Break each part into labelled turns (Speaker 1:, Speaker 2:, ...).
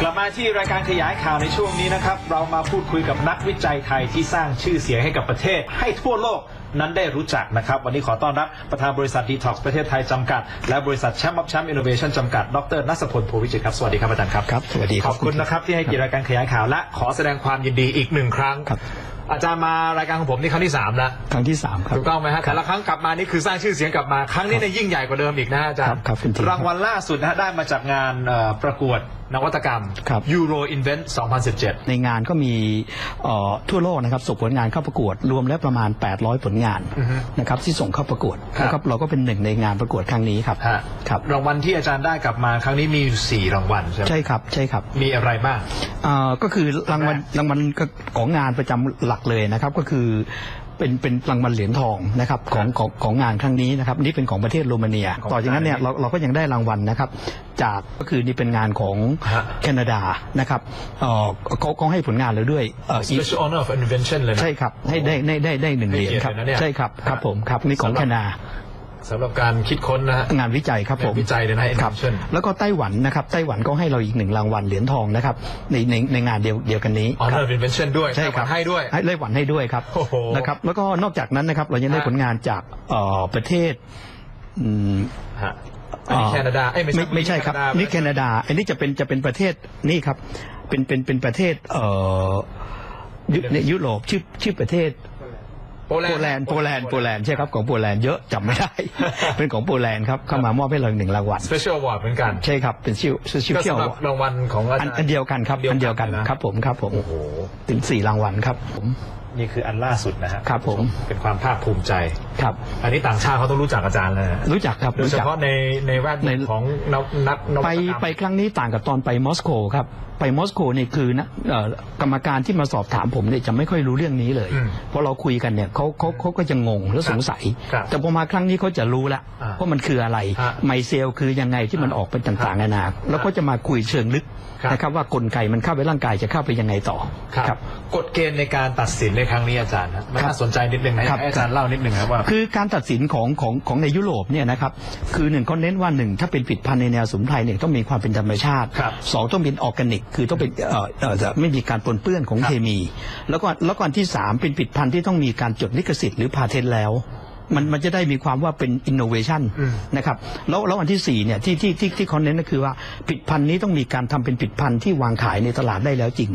Speaker 1: กลับมาที่รายการขยายข่าวในช่วงนี้นะครับ เรามาพูดคุยกับนักวิจัยไทยที่สร้างชื่อเสียงให้กับประเทศ ให้ทั่วโลกนั้นได้รู้จักนะครับ วันนี้ขอต้อนรับประธานบริษัท Detox ประเทศไทยจำกัด และบริษัทแชมป์ออฟแชมป์อินโนเวชั่นจำกัด ดรนัสพลโพวิจิตรครับ สวัสดีครับอาจารย์ครับ
Speaker 2: ครับสวัสดีครับ
Speaker 1: ขอบคุณนะครับที่ให้เกียรติรายการขยายข่าวและขอแสดงความยินดีอีกหนึ่งครั้ง
Speaker 2: ครับ
Speaker 1: อาจารย์มารายการของผมนี่ครั้งที่สามแล้ว
Speaker 2: ครั้งที่สามครับ
Speaker 1: ถูกต้องไหมฮะแต่ละครั้งกลับมานี่คือสร้างชื่อเสียงกลับมาครั้งนี้เนี่ยยิ่งใหญ่กว่าเดิมอีกนะฮะอาจาร
Speaker 2: ครั
Speaker 1: ย์
Speaker 2: บครับคุณที
Speaker 1: รางวัลล่าสุดนะฮะได้มาจากงานเอ่อประกวด นวัตกรรม
Speaker 2: ครับ
Speaker 1: Euro Invent 2017
Speaker 2: ในงานก็มีเอ่อทั่วโลกนะครับส่งผลงานเข้าประกวดรวมแล้วประมาณ 800 ผลงาน
Speaker 1: อือฮึ
Speaker 2: นะครับที่ส่งเข้าประกวด
Speaker 1: ครับ
Speaker 2: นะครับเราก็เป็นหนึ่งในงานประกวดครั้งนี้ครับ
Speaker 1: ฮะ
Speaker 2: ครับ
Speaker 1: รางวัลที่อาจารย์ได้กลับมาครั้งนี้มีอยู่สี่รางวัลใช่ไหม
Speaker 2: ใช่ครับใช่ครับ
Speaker 1: มีอะไรบ้าง
Speaker 2: เอ่อก็คือรางวัล
Speaker 1: แรก
Speaker 2: รางวัลของงานประจำหลักเลยนะครับ ก็คือ เป็นเป็นรางวัลเหรียญทองนะครับของของของงานครั้งนี้นะครับนี่เป็นของประเทศโรมาเนีย
Speaker 1: ของ
Speaker 2: ต่อจากนั้นเนี่ย
Speaker 1: ไทย
Speaker 2: เราเราก็ยังได้รางวัลนะครับ จากก็คือนี่เป็นงานของ
Speaker 1: ฮะ
Speaker 2: แคนาดานะครับเอ่อเขาเขาให้ผลงานเราด้วยเอ่อ
Speaker 1: Special Honor of Invention เลยนะ
Speaker 2: ใช่ครับให้ได้ได้ได้ได้หนึ่งเหรียญครับ
Speaker 1: ให้เกียรติเลยนะเนี่ย
Speaker 2: ใช่ครับครับผมครับนี่ของ
Speaker 1: สำหรับ
Speaker 2: แคนาดา
Speaker 1: สำหรับการคิดค้นนะฮะ
Speaker 2: งานวิจัยครับผม
Speaker 1: งานวิจัยเลยนะ
Speaker 2: ครับ
Speaker 1: Invention
Speaker 2: แล้วก็ไต้หวันนะครับไต้หวันก็ให้เราอีกหนึ่งรางวัลเหรียญทองนะครับในในในงานเดียวเดียวกันนี้
Speaker 1: Honor of Invention ด้วย
Speaker 2: ใช่ครับ
Speaker 1: ให้ด้วย
Speaker 2: ให้ไต้หวันให้ด้วยครับ
Speaker 1: โอ้โห
Speaker 2: นะครับแล้วก็นอกจากนั้นนะครับเรายังได้
Speaker 1: ฮะ
Speaker 2: ผลงานจากเอ่อประเทศอืม
Speaker 1: ฮะอันนี้แคนาดาเอ้ยไม่ใช่
Speaker 2: ไม่ไม่ใช่ครับ
Speaker 1: แนาดา
Speaker 2: นี่แคนาดา อันนี้จะเป็นจะเป็นประเทศนี่ครับ เป็นเป็นเป็นประเทศเอ่อยุในยุโรปชื่อชื่อประเทศ
Speaker 1: โปแล
Speaker 2: โป
Speaker 1: นด์
Speaker 2: แลนด์โปแลนด์โปแลนด์ใช่ครับของโปแลนด์เยอะจำไม่ได้ เป็นของโปแลนด์ครับเข้ามามอบให้เราหนึ่งรางวัล
Speaker 1: Special Award เหมือนกัน
Speaker 2: ใช่ครับ เป็นชื่อชื่อ
Speaker 1: ก็
Speaker 2: เที่ยว
Speaker 1: สำหรับรางวัลของอา
Speaker 2: อัน
Speaker 1: จารย์
Speaker 2: อันเดียวกันครับอันเดียวกัน
Speaker 1: นะ
Speaker 2: ครับผมครับผม
Speaker 1: โอ้โห
Speaker 2: ถึงสี่รางวัลครับผม
Speaker 1: นี่คืออันล่าสุดนะฮะ
Speaker 2: ครับผม
Speaker 1: เป็นความภาคภูมิใจ
Speaker 2: ครับ
Speaker 1: อันนี้ต่างชาติเขาต้องรู้จักอาจารย์เลยนะ
Speaker 2: รู้จักครับ
Speaker 1: โดย
Speaker 2: รู้
Speaker 1: เฉ
Speaker 2: จัก
Speaker 1: พาะในในแวดว
Speaker 2: ใน
Speaker 1: งของนักนักนวัต
Speaker 2: ไป
Speaker 1: กรรม
Speaker 2: ไปครั้งนี้ต่างกับตอนไปมอสโกครับไปมอสโกนี่คือนะเอ่อกรรมการที่มาสอบถามผมเนี่ยจะไม่ค่อยรู้เรื่องนี้เลย
Speaker 1: อืม
Speaker 2: เพราะเราคุยกันเนี่ยเขาเขาเขาก็จะงงและสงสัย
Speaker 1: ครับ
Speaker 2: แต่พอมาครั้งนี้เขาจะรู้ละ
Speaker 1: อ่า
Speaker 2: ว่ามันคืออะไร
Speaker 1: ฮะ
Speaker 2: ไมเซลคือยังไงที่มันออกเป็นต่างๆนานาแล้วก็จะมาคุยเชิงลึก
Speaker 1: ครับ
Speaker 2: นะครับว่ากลไกมันเข้าไปร่างกายจะเข้าไปยังไงต่อ
Speaker 1: ครับกฎเกณฑ์ในการตัดสินในครั้งนี้อาจารย์นะมัน
Speaker 2: ครับ
Speaker 1: น่าสนใจนิดนึงนะ
Speaker 2: ค
Speaker 1: อ
Speaker 2: รั
Speaker 1: ยา
Speaker 2: บ
Speaker 1: กให้อาจารย์เล่านิดนึงครับว่า
Speaker 2: คือการตัดสินของของของในยุโรปเนี่ยนะครับคือหนึ่งเขาเน้นว่าหนึ่งถ้าเป็นผลิดพันธุ์ในแนวสมุนไพรเนี่ยต้องมีความเป็นธรรมชาติ
Speaker 1: ครับ
Speaker 2: สองต้องเป็นออร์แกนิกคือต้องเป็นเอ่อเอ่อจะไม่มีการปนเปื้อนของ
Speaker 1: ครับ
Speaker 2: เคมี แล้วก็แล้วก็อันที่สามเป็นผลิดพันธุ์ที่ต้องมีการจดลิขสิทธิ์หรือพาเทนต์แล้วมันมันจะได้มีความว่าเป็นอินโนเวชัน
Speaker 1: อืม
Speaker 2: นะครับแล้วแล้วอันที่สี่เนี่ยที่ที่ที่ที่เขาเน้นก็คือว่าผลิดพันธุ์นี้ต้องมีการทำเป็นผลิดพันธุ์ที่วางขายในตลาดได้แล้วจริง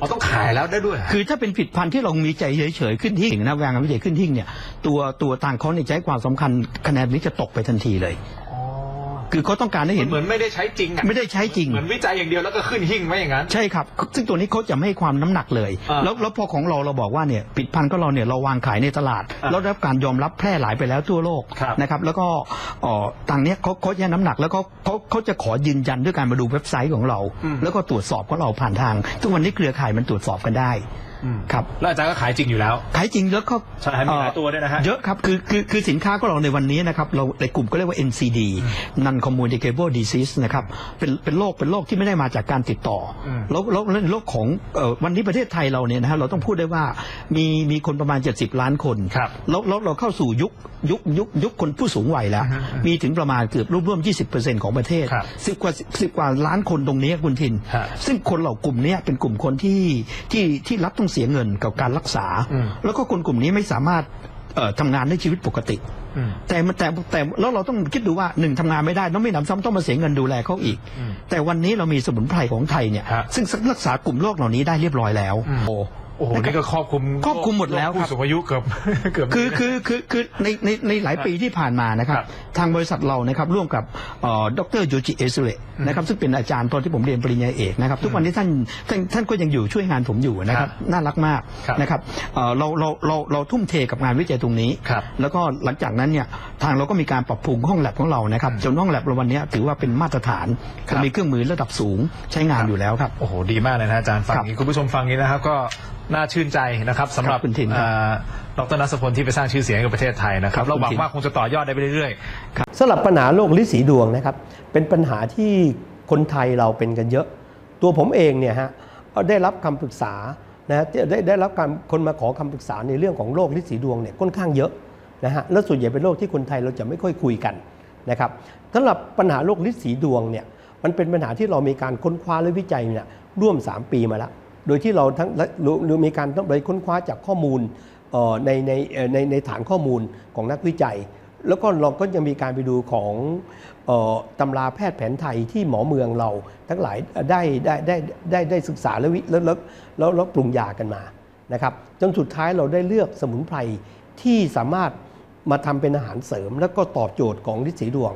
Speaker 1: อ๋อต้องขายแล้วได้ด้วยเหรอ
Speaker 2: คือถ้าเป็นผลิดพันธุ์ที่เรามีใจเฉยๆขึ้นหิ่งนะแวงานวิจัยขึ้นหิ่งเนี่ยตัวตัวต่างเขาเนี่ยจะให้ความสำคัญคะแนนนี้จะตกไปทันทีเลย
Speaker 1: อ๋อ
Speaker 2: คือเขาต้องการให้เห็น
Speaker 1: เหมือนไม่ได้ใช้จริงอะ
Speaker 2: ไม่ได้ใช้จริง
Speaker 1: เหมือนวิจัยอย่างเดียวแล้วก็ขึ้นหิ้งไว้อย่างนั้น
Speaker 2: ใช่ครับ ซึ่งตัวนี้เขาจะไม่ให้ความน้ำหนักเลย
Speaker 1: อ่า
Speaker 2: แล้วแล้วพอของเราเราบอกว่าเนี่ยผลิดพันธุ์ก็เราเนี่ยเราวางขายในตลาด
Speaker 1: อ่า
Speaker 2: แล้วได้รับการยอมรับแพร่หลายไปแล้วทั่วโลก
Speaker 1: ครับ
Speaker 2: นะครับ แล้วก็เอ่อทางเนี้ยเขาเขาแย่น้ำหนักแล้วเขาเขาเขาจะขอยืนยันด้วยการมาดูเว็บไซต์ของเรา
Speaker 1: อืม
Speaker 2: แล้วก็ตรวจสอบของเราผ่านทางทุกวันนี้เครือข่ายมันตรวจสอบกันได้
Speaker 1: อืม
Speaker 2: ครับ
Speaker 1: แล้วอาจารย์ก็ขายจริงอยู่แล้ว
Speaker 2: ขายจริงแล้วก็
Speaker 1: ใช่มีหลายตัวด้วยนะฮะ
Speaker 2: เยอะครับ คือคือคือสินค้าของเราในวันนี้นะครับ เราในกลุ่มก็เรียกว่า NCD non communicable disease นะครับ เป็นเป็นโรคเป็นโรคที่ไม่ได้มาจากการติดต่ออ
Speaker 1: ม
Speaker 2: แล้วแล้วแล้วในโรคของเอ่อวันนี้ประเทศไทยเราเนี่ยนะฮะเราต้องพูดได้ว่ามีมีคนประมาณ 70 ล้านคน
Speaker 1: ครับ
Speaker 2: แล้วแล้วเราเข้าสู่ยุคยุคยุคยุคคนผู้สูงวัยแล้ว
Speaker 1: อือฮึ
Speaker 2: มีถึงประมาณเกือบร่วมร่วม 20%ของประเทศ
Speaker 1: ครับ
Speaker 2: สิบกว่าสิบกว่าล้านคนตรงนี้คุณทิน
Speaker 1: ฮะ
Speaker 2: ซึ่งคนเหล่ากลุ่มเนี้ยเป็นกลุ่มคนที่ที่ที่รับต้องเสียเงินกับการรักษา
Speaker 1: อืม
Speaker 2: แล้วก็คนกลุ่มนี้ไม่สามารถเอ่อทำงานในชีวิตปกติ
Speaker 1: อืม
Speaker 2: แต่มันแต่แต่แล้วเราต้องคิดดูว่าหนึ่งทำงานไม่ได้ต้องไม่นำซ้ำต้องมาเสียเงินดูแลเขาอีก
Speaker 1: อืม
Speaker 2: แต่วันนี้เรามีสมุนไพรของไทยเนี่ย
Speaker 1: ฮะ
Speaker 2: ซึ่งรักษากลุ่มโรคเหล่านี้ได้เรียบร้อยแล้ว
Speaker 1: อืม
Speaker 2: โอ้
Speaker 1: โอ้โหนี่ก็ครอบคลุม
Speaker 2: ครอบคลุมหมดแล้วครับ
Speaker 1: ผู้สูงอายุเกือบเกือบ
Speaker 2: คือคือคือคือในในในหลายปีที่ผ่านมานะครับ
Speaker 1: ครับ
Speaker 2: ทางบริษัทเรานะครับร่วมกับดรโยจิเอซุเระนะครับซึ่งเป็นอาจารย์ตอนที่ผมเรียนปริญญาเอกนะครับ ทุกวันนี้ท่านท่านท่านก็ยังอยู่ช่วยงานผมอยู่นะครับ น่ารักมาก
Speaker 1: ครับ
Speaker 2: นะครับเอ่อเราเราเราเราทุ่มเทกับงานวิจัยตรงนี้
Speaker 1: ครับ
Speaker 2: แล้วก็หลังจากนั้นเนี่ยทางเราก็มีการปรับปรุงห้องแลบของเรานะครับจนห้องแลบเราวันนี้ถือว่าเป็นมาตรฐาน
Speaker 1: ครับ
Speaker 2: มีเครื่องมือระดับสูงใช้งานอยู่แล้วครับ
Speaker 1: โอ้โหดีมากเลยนะอาจารย์ฟัง
Speaker 2: ครับ
Speaker 1: อย่างนี้คุณผู้ชมฟังอย่างนี้นะครับก็น่าชื่นใจนะครับสำหรับ
Speaker 2: ครับคุณทินครับ
Speaker 1: เอ่อดรนัสพลที่ไปสร้างชื่อเสียงให้กับประเทศไทยนะครับ
Speaker 2: ครับ
Speaker 1: เราหวัง
Speaker 2: คุณทิน
Speaker 1: ว่าคงจะต่อยอดได้ไปเรื่อย
Speaker 3: สำหรับปัญหาโรคลินสีดวงนะครับ เป็นปัญหาที่คนไทยเราเป็นกันเยอะ ตัวผมเองเนี่ยฮะก็ได้รับคำปรึกษานะได้ได้รับการคนมาขอคำปรึกษาในเรื่องของโรคลินสีดวงเนี่ยค่อนข้างเยอะนะฮะแล้วส่วนใหญ่เป็นโรคที่คนไทยเราจะไม่ค่อยคุยกันนะครับสำหรับปัญหาโรคลินสีดวงเนี่ยมันเป็นปัญหาที่เรามีการค้นคว้าและวิจัยเนี่ยร่วม 3 ปีมาแล้ว โดยที่เราทั้งและเรามีการต้องไปค้นคว้าจากข้อมูลในในในในฐานข้อมูลของนักวิจัย แล้วก็เราก็ยังมีการไปดูของออตำราแพทย์แผนไทยที่หมอเมืองเราทั้งหลายได้ได้ได้ได้ได้ศึกษาและวิแล้วแล้วแล้วแล้วปรุงยากันมานะครับจนสุดท้ายเราได้เลือกสมุนไพรที่สามารถมาทำเป็นอาหารเสริม แล้วก็ตอบโจทย์ของฤทธิ์สีดวง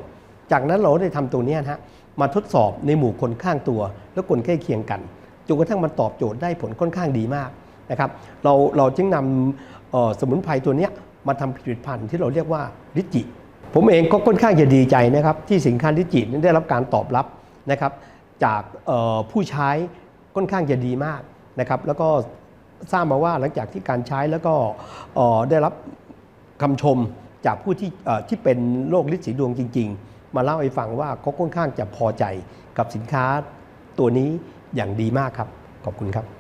Speaker 3: จากนั้นเราได้ทำตัวนี้นะฮะมาทดสอบในหมู่คนข้างตัว และคนใกล้เคียงกัน จนกระทั่งมันตอบโจทย์ได้ผลค่อนข้างดีมากนะครับเราเราจึงนำสมุนไพรตัวนี้มาทำผลิตภัณฑ์ที่เราเรียกว่าลิจิ ผมเองก็ค่อนข้างจะดีใจนะครับที่สินค้าลิจินั้นได้รับการตอบรับนะครับจากผู้ใช้ค่อนข้างจะดีมากนะครับแล้วก็ทราบมาว่าหลังจากที่การใช้แล้วก็ได้รับคำชมจากผู้ที่ที่เป็นโรคฤทธิ์สีดวงจริง ๆ มาเล่าให้ฟังว่าเขาค่อนข้างจะพอใจกับสินค้าตัวนี้ อย่างดีมากครับ ขอบคุณครับ